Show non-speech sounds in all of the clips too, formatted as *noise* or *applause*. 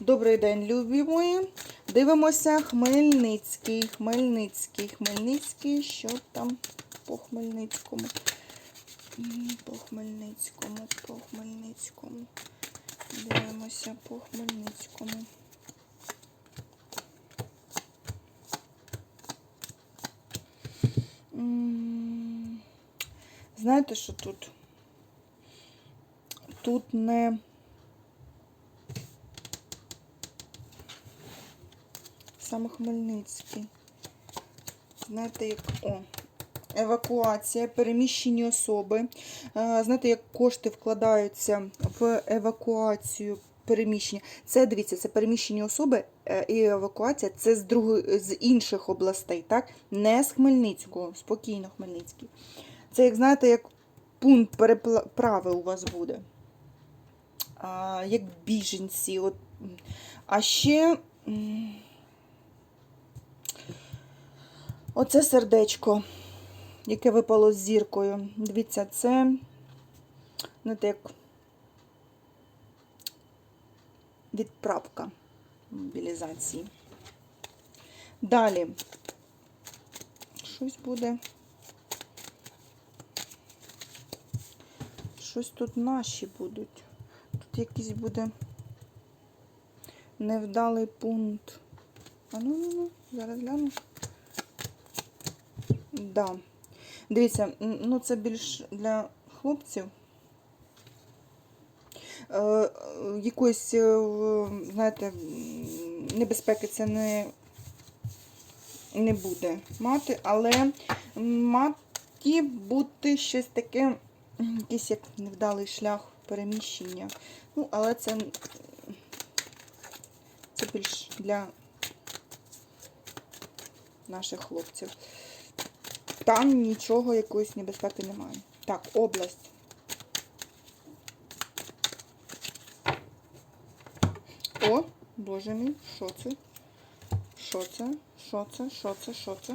Добрий день, любі мої. Дивимося Хмельницький. Хмельницький, Хмельницький. Що там по Хмельницькому? По Хмельницькому, по Хмельницькому. Дивимося по Хмельницькому. Знаєте, що тут? Тут не. Саме Хмельницький. Знаєте, як о, евакуація, переміщені особи. Е, Знаєте, як кошти вкладаються в евакуацію переміщення. Це дивіться, це переміщені особи е, і евакуація це з другої з інших областей, так? Не з Хмельницького, спокійно Хмельницький. Це, як знаєте, як пункт переправи у вас буде. А, як біженці. От. А ще. Оце сердечко, яке випало з зіркою. Дивіться, це знаєте, як відправка мобілізації. Далі. Щось буде. Щось тут наші будуть. Тут якийсь буде невдалий пункт. А ну, ну, ну, зараз гляну. Да. Дивіться, ну це більш для хлопців. Е, е, якоїсь, е, знаєте, небезпеки це не, не буде мати, але мати бути щось таке, якийсь як невдалий шлях переміщення. Ну, але це, це більш для наших хлопців. Там нічого, якоїсь небезпеки немає. Так, область. О, боже мій, що це? Що це? Що це? Що це? Що це?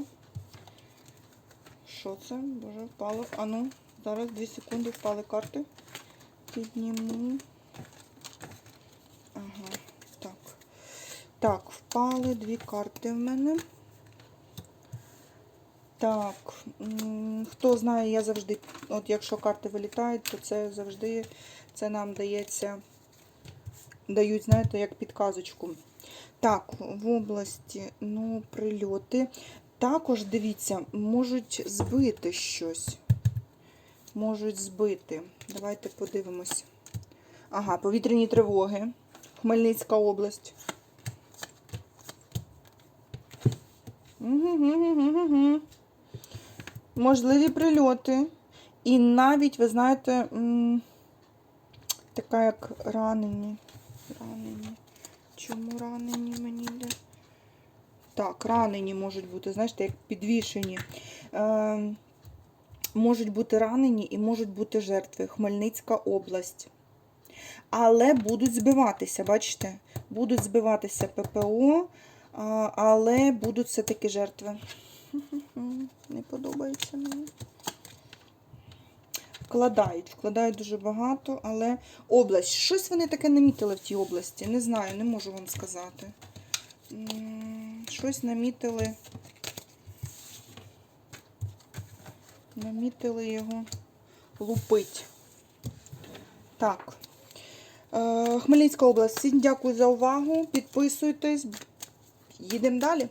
Що це? Боже, впало. А ну, зараз 2 секунди впали карти. Підніму. Ага, так. Так, впали дві карти в мене. Так, хто знає, я завжди, от якщо карти вилітають, то це завжди це нам дається, дають, знаєте, як підказочку. Так, в області, ну, прильоти. Також, дивіться, можуть збити щось. Можуть збити. Давайте подивимось. Ага, повітряні тривоги. Хмельницька область. Угу-гу-гу-гу-гу. Можливі прильоти. І навіть, ви знаєте, така як ранені. Ранені. Чому ранені мені йде? Так, ранені можуть бути, знаєте, як підвішені. Е, можуть бути ранені і можуть бути жертви. Хмельницька область. Але будуть збиватися, бачите? Будуть збиватися ППО, але будуть все-таки жертви. *laughs* Не подобається мені. Вкладають, вкладають дуже багато, але область. Щось вони таке намітили в тій області. Не знаю, не можу вам сказати. Щось намітили. Намітили його лупить. Так. Е, Хмельницька область. Всім дякую за увагу. Підписуйтесь. Їдемо далі.